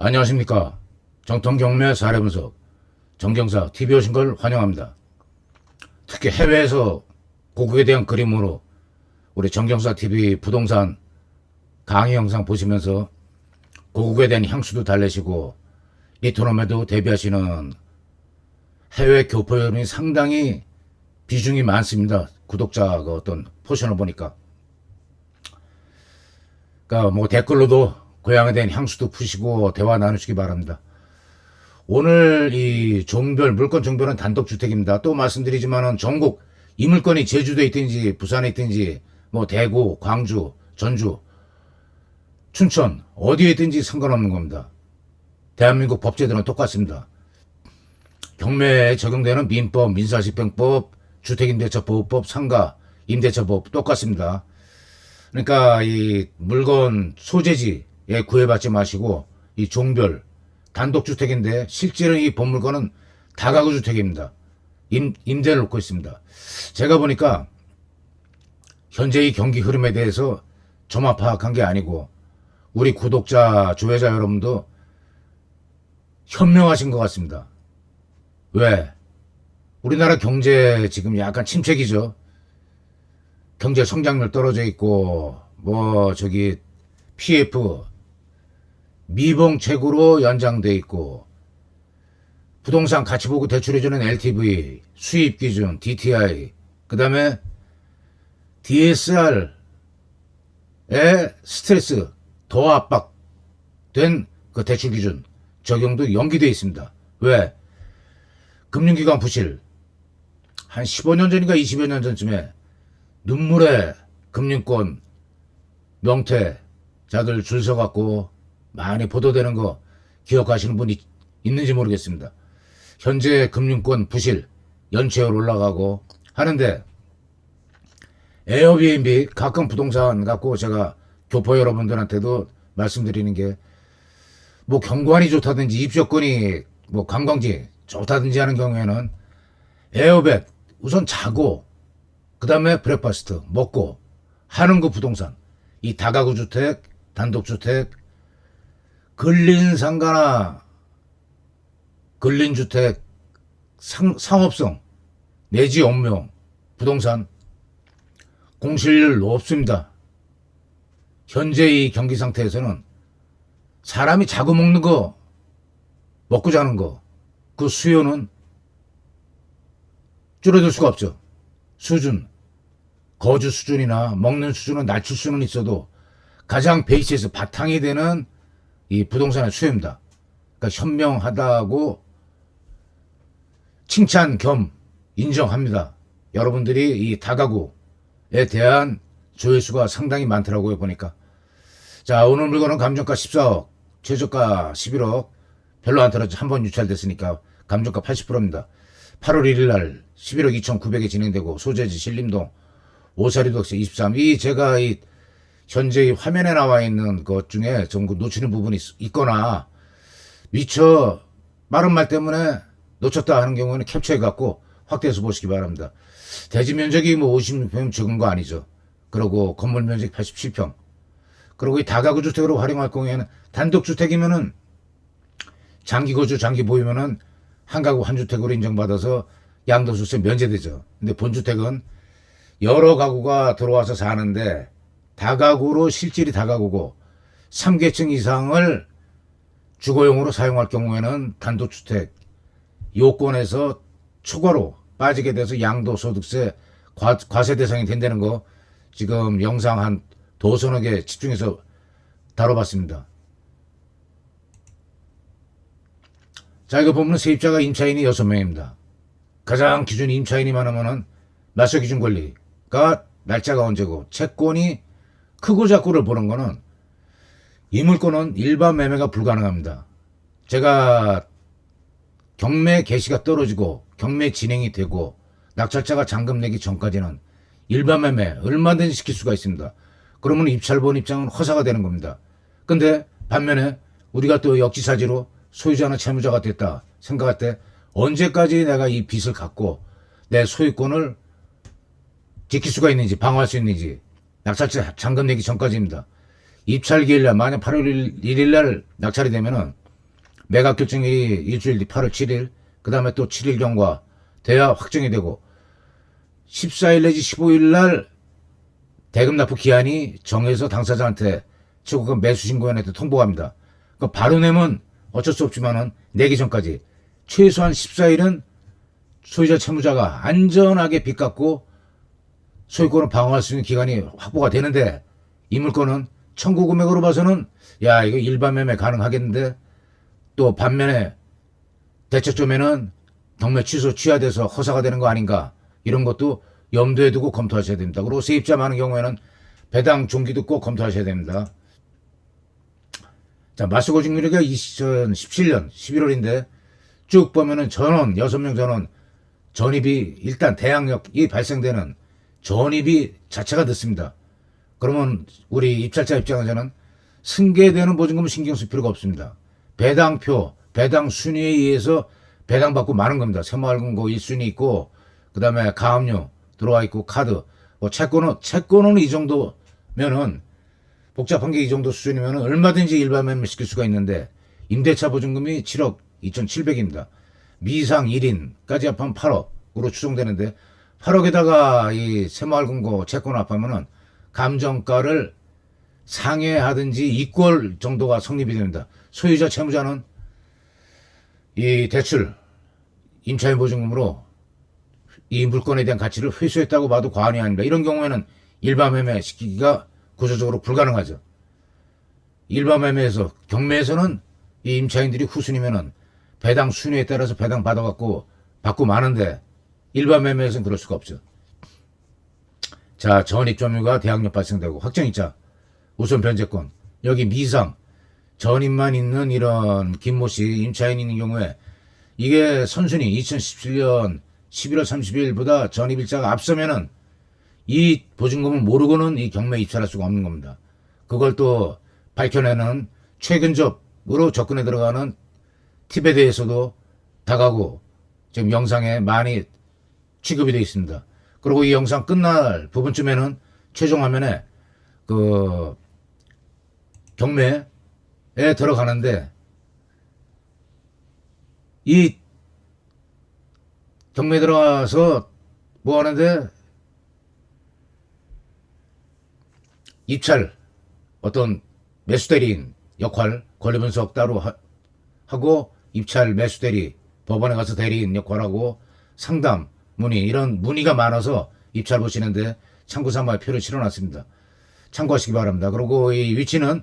안녕하십니까. 정통경매 사례분석 정경사 TV 오신 걸 환영합니다. 특히 해외에서 고국에 대한 그림으로 우리 정경사 TV 부동산 강의 영상 보시면서 고국에 대한 향수도 달래시고 리토놈에도 대비하시는 해외 교포 여러분이 상당히 비중이 많습니다. 구독자가 어떤 포션을 보니까. 그러니까 뭐 댓글로도 고향에 대한 향수도 푸시고 대화 나누시기 바랍니다. 오늘 이 종별 물건 종별은 단독주택입니다. 또 말씀드리지만은 전국 이 물건이 제주도에 있든지 부산에 있든지 뭐 대구, 광주, 전주, 춘천 어디에 있든지 상관없는 겁니다. 대한민국 법제도는 똑같습니다. 경매에 적용되는 민법, 민사집행법, 주택임대차보호법, 상가, 임대차보호 똑같습니다. 그러니까 이 물건 소재지 에 구애받지 마시고 이 종별 단독주택인데 실제로는 이 본물건은 다가구 주택입니다. 임, 임대를 놓고 있습니다. 제가 보니까 현재 이 경기 흐름에 대해서 저만 파악한 게 아니고 우리 구독자, 조회자 여러분도 현명하신 것 같습니다. 왜? 우리나라 경제 지금 약간 침체기죠. 경제 성장률 떨어져 있고 뭐 저기 PF 미봉책으로 연장돼 있고 부동산 가치 보고 대출해주는 LTV 수입 기준 DTI 그 다음에 DSR의 스트레스 더 압박된 그 대출 기준 적용도 연기돼 있습니다. 왜? 금융기관 부실 한 15년 전인가 20여 년 전쯤에 눈물의 금융권 명퇴 자들 줄 서갖고 많이 보도되는 거 기억하시는 분이 있는지 모르겠습니다. 현재 금융권 부실 연체율 올라가고 하는데 에어비앤비 가끔 부동산 갖고 제가 교포 여러분들한테도 말씀드리는 게 뭐 경관이 좋다든지 입주권이 뭐 관광지 좋다든지 하는 경우에는 에어백 우선 자고 그 다음에 브레파스트 먹고 하는 그 부동산 이 다가구 주택 단독주택 근린 상가나 근린 주택 상, 상업성 내지 업무용 부동산 공실률 높습니다. 현재 이 경기 상태에서는 사람이 자고 먹는 거 먹고 자는 거 그 수요는 줄어들 수가 없죠. 수준, 거주 수준이나 먹는 수준은 낮출 수는 있어도 가장 베이스에서 바탕이 되는 이 부동산의 수요입니다. 그러니까 현명하다고 칭찬 겸 인정합니다. 여러분들이 이 다가구에 대한 조회수가 상당히 많더라고요, 보니까. 자, 오늘 물건은 감정가 14억, 최저가 11억, 별로 안 떨어져 한 번 유찰됐으니까 감정가 80%입니다. 8월 1일 날 11억 2,900에 진행되고 소재지 신림동 오사리 독세 23. 이 제가 이 현재 이 화면에 나와 있는 것 중에 전부 놓치는 부분이 있- 있거나 미처 빠른 말 때문에 놓쳤다 하는 경우에는 캡처해 갖고 확대해서 보시기 바랍니다. 대지 면적이 뭐 56평 적은 거 아니죠. 그리고 건물 면적 87평. 그리고 이 다가구 주택으로 활용할 경우에는 단독 주택이면은 장기 거주, 장기 보유면은 한 가구 한 주택으로 인정받아서 양도소득세 면제되죠. 근데 본주택은 여러 가구가 들어와서 사는데 다가구로 실질이 다가구고 3계층 이상을 주거용으로 사용할 경우에는 단독주택 요건에서 초과로 빠지게 돼서 양도소득세 과, 과세 대상이 된다는 거 지금 영상 한 도서너 개 집중해서 다뤄봤습니다. 자, 이거 보면 세입자가 임차인이 6명입니다. 가장 기준 임차인이 많으면은 날짜 기준 권리가 날짜가 언제고 채권이 크고 작고를 보는 거는 이 물건은 일반 매매가 불가능합니다. 제가 경매 개시가 떨어지고 경매 진행이 되고 낙찰자가 잔금 내기 전까지는 일반 매매 얼마든지 시킬 수가 있습니다. 그러면 입찰본 입장은 허사가 되는 겁니다. 근데 반면에 우리가 또 역지사지로 소유자는 채무자가 됐다 생각할 때 언제까지 내가 이 빚을 갖고 내 소유권을 지킬 수가 있는지 방어할 수 있는지 낙찰자 잔금 내기 전까지입니다. 입찰 기일날 만약 8월 1일 날 낙찰이 되면은 매각 결정일이 일주일 뒤 8월 7일, 그 다음에 또 7일 경과 대화 확정이 되고 14일 내지 15일 날 대금 납부 기한이 정해서 당사자한테 최고급 매수 신고인한테 통보합니다. 그 바로 내면 어쩔 수 없지만은 내기 전까지 최소한 14일은 소유자 채무자가 안전하게 빚 갚고 소유권을 방어할 수 있는 기간이 확보가 되는데 이 물건은 청구 금액으로 봐서는 야 이거 일반 매매 가능하겠는데 또 반면에 대책점에는 경매 취소 취하돼서 허사가 되는 거 아닌가 이런 것도 염두에 두고 검토하셔야 됩니다. 그리고 세입자 많은 경우에는 배당 종기도 꼭 검토하셔야 됩니다. 자, 마스고 직률이가 2017년 11월인데 쭉 보면은 전원 6명 전원 전입이 일단 대항력이 발생되는 전입이 자체가 늦습니다. 그러면 우리 입찰자 입장에서는 승계되는 보증금을 신경 쓸 필요가 없습니다. 배당표, 배당 순위에 의해서 배당받고 마는 겁니다. 새마을금고 1순위 있고 그 다음에 가압류 들어와 있고 카드 뭐 채권은 채권은 이 정도면은 복잡한 게 이 정도 수준이면 얼마든지 일반 매매 시킬 수가 있는데 임대차 보증금이 7억 2,700입니다. 미상 1인까지 합하면 8억으로 추정되는데 8억에다가 이 새마을금고 채권 합하면은 감정가를 상회하든지 이꼴 정도가 성립이 됩니다. 소유자 채무자는 이 대출 임차인 보증금으로 이 물건에 대한 가치를 회수했다고 봐도 과언이 아닙니다. 이런 경우에는 일반 매매 시키기가 구조적으로 불가능하죠. 일반 매매에서 경매에서는 이 임차인들이 후순위면은 배당 순위에 따라서 배당 받아갖고 받고 마는데 일반 매매에서는 그럴 수가 없죠. 자, 전입점유가 대항력 발생되고 확정이자 우선 변제권 여기 미상 전입만 있는 이런 김모 씨 임차인 있는 경우에 이게 선순위 2017년 11월 30일보다 전입일자가 앞서면은 이 보증금을 모르고는 이 경매 입찰할 수가 없는 겁니다. 그걸 또 밝혀내는 최근접으로 접근해 들어가는 팁에 대해서도 다가고 지금 영상에 많이 취급이 되어 있습니다. 그리고 이 영상 끝날 부분쯤에는 최종 화면에 그 경매에 들어가는데 이 경매 들어가서 뭐 하는데 입찰 어떤 매수 대리인 역할 권리 분석 따로 하, 하고 입찰 매수 대리 법원에 가서 대리인 역할하고 상담 문의 이런 문의가 많아서 입찰 보시는데 참고 삼아 표를 실어놨습니다. 참고하시기 바랍니다. 그리고 이 위치는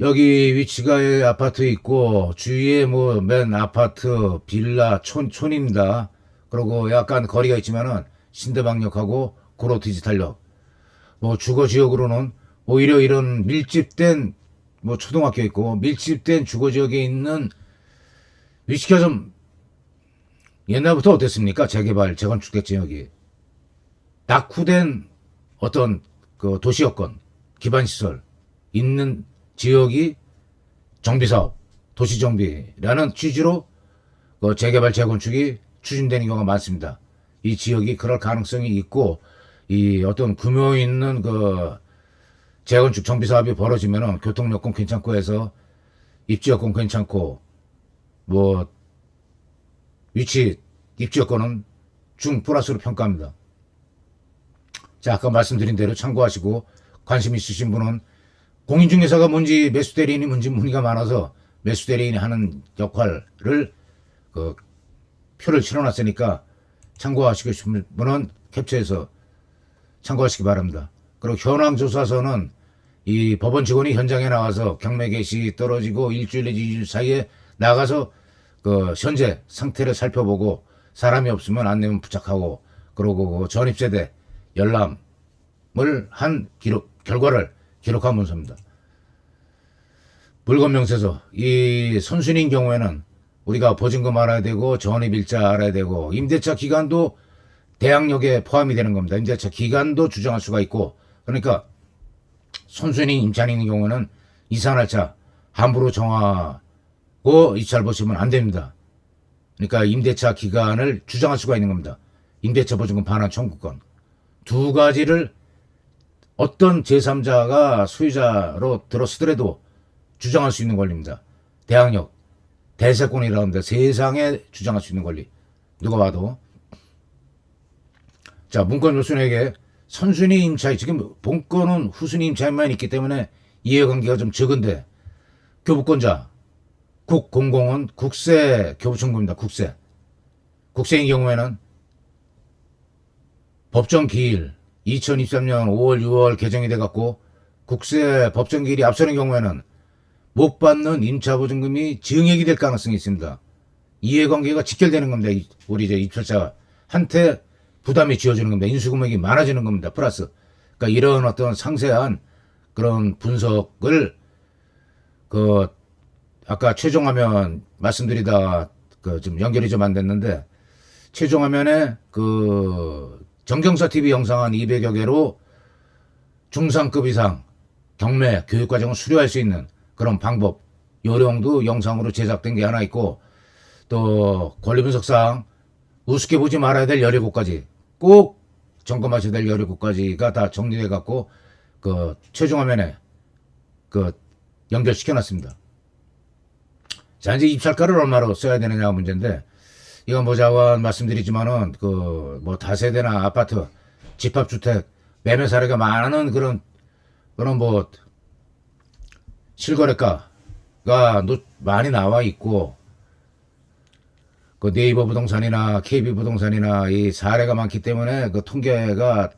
여기 위치가 이 아파트 있고 주위에 뭐 맨 아파트 빌라 촌 촌입니다. 그리고 약간 거리가 있지만은 신대방역하고 고로 디지털역 뭐 주거 지역으로는 오히려 이런 밀집된 뭐 초등학교 있고 밀집된 주거 지역에 있는 위치가 좀 옛날부터 어땠습니까? 재개발, 재건축 지역이 낙후된 어떤 그 도시 여건, 기반 시설 있는 지역이 정비 사업, 도시 정비라는 취지로 그 재개발, 재건축이 추진되는 경우가 많습니다. 이 지역이 그럴 가능성이 있고 이 어떤 규모 있는 그 재건축 정비 사업이 벌어지면은 교통 여건 괜찮고 해서 입지 여건 괜찮고 뭐 위치 입지 여건은 중 플러스로 평가합니다. 자 아까 말씀드린 대로 참고하시고 관심 있으신 분은 공인중개사가 뭔지 매수 대리인이 뭔지 문의가 많아서 매수 대리인이 하는 역할을 그 표를 실어놨으니까 참고하시고 싶은 분은 캡처해서 참고하시기 바랍니다. 그리고 현황 조사서는 이 법원 직원이 현장에 나와서 경매 개시 떨어지고 일주일 내지 이주일 사이에 나가서 그 현재 상태를 살펴보고 사람이 없으면 안내면 부착하고 그러고 그 전입세대 열람을 한 기록 결과를 기록한 문서입니다. 물건 명세서 이 선순위인 경우에는 우리가 보증금 알아야 되고 전입일자 알아야 되고 임대차 기간도 대항력에 포함이 되는 겁니다. 임대차 기간도 주정할 수가 있고 그러니까 선순위 임차인 있는 경우는 이산할차 함부로 정하 고 입찰 보시면 안 됩니다. 그러니까 임대차 기간을 주장할 수가 있는 겁니다. 임대차 보증금 반환 청구권 두 가지를 어떤 제3자가 소유자로 들어서더라도 주장할 수 있는 권리입니다. 대항력, 대세권이라고 합니다. 세상에 주장할 수 있는 권리. 누가 봐도. 자, 문건 요순에게 선순위 임차인, 지금 본건은 후순위 임차인만 있기 때문에 이해관계가 좀 적은데, 교부권자, 국공공은 국세 교부청구입니다. 국세. 국세인 경우에는 법정 기일 2023년 5월 6월 개정이 돼갖고 국세 법정 기일이 앞서는 경우에는 못 받는 임차보증금이 증액이 될 가능성이 있습니다. 이해관계가 직결되는 겁니다. 이- 우리 이제 입찰자한테 부담이 지어지는 겁니다. 인수금액이 많아지는 겁니다. 플러스. 그러니까 이런 어떤 상세한 그런 분석을 그 아까 최종 화면 말씀드리다 그좀 연결이 좀 안 됐는데 최종 화면에 그 정경사 TV 영상 한 200여 개로 중상급 이상 경매 교육 과정을 수료할 수 있는 그런 방법 요령도 영상으로 제작된 게 하나 있고 또 권리분석상 우습게 보지 말아야 될 17가지 꼭 점검하셔야 될 17가지가 다 정리돼 갖고 그 최종 화면에 그 연결시켜 놨습니다. 자, 이제 입찰가를 얼마로 써야 되느냐 문제인데, 이건 뭐 자관 말씀드리지만은, 그, 뭐 다세대나 아파트, 집합주택, 매매 사례가 많은 그런, 그런 뭐, 실거래가가 노- 많이 나와 있고, 그 네이버 부동산이나 KB 부동산이나 이 사례가 많기 때문에 그 통계가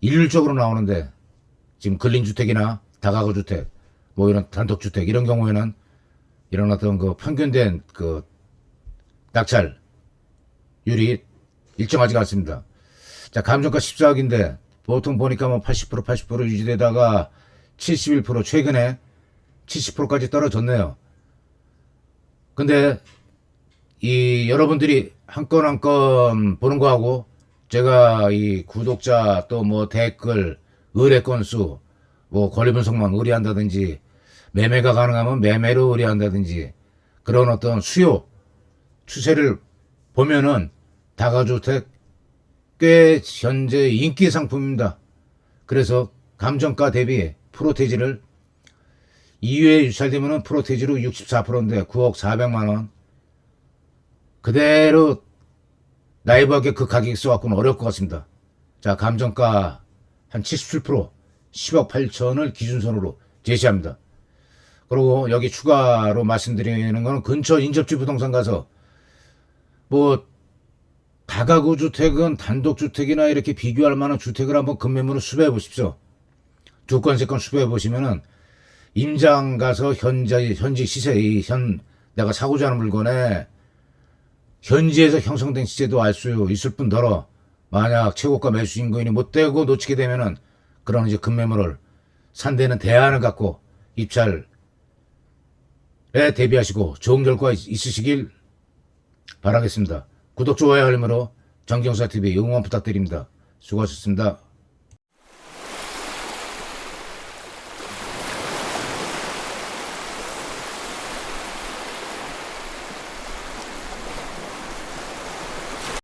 일률적으로 나오는데, 지금 근린주택이나 다가구 주택, 뭐 이런 단독주택, 이런 경우에는 어떤 그 평균된 그 낙찰율이 일정하지가 않습니다. 자, 감정가 14억인데 보통 보니까 뭐 80% 80% 유지되다가 71% 최근에 70%까지 떨어졌네요. 근데 이 여러분들이 한 건 한 건 보는 거하고 제가 이 구독자 또 뭐 댓글 의뢰 건수 뭐 권리 분석만 의뢰한다든지 매매가 가능하면 매매로 의뢰한다든지 그런 어떤 수요 추세를 보면은 다가주택 꽤 현재 인기 상품입니다. 그래서 감정가 대비 프로테지를 2회에 유찰되면은 프로테지로 64%인데 9억 400만 원 그대로 나이브하게 그 가격이 써갖고는 어려울 것 같습니다. 자 감정가 한 77% 10억 8천을 기준선으로 제시합니다. 그리고 여기 추가로 말씀드리는 거는 근처 인접지 부동산 가서 뭐 다가구 주택은 단독 주택이나 이렇게 비교할 만한 주택을 한번 금매물을 수배해 보십시오. 두 건 세 건 수배해 보시면은 임장 가서 현재 현지 시세 이현 내가 사고자 하는 물건에 현지에서 형성된 시세도 알 수 있을 뿐더러 만약 최고가 매수 인구인이 못 되고 놓치게 되면은 그런 이제 금매물을 산대는 대안을 갖고 입찰 에 대비하시고 좋은 결과 있- 있으시길 바라겠습니다. 구독, 좋아요, 알림으로 정경사 TV 응원 부탁드립니다. 수고하셨습니다.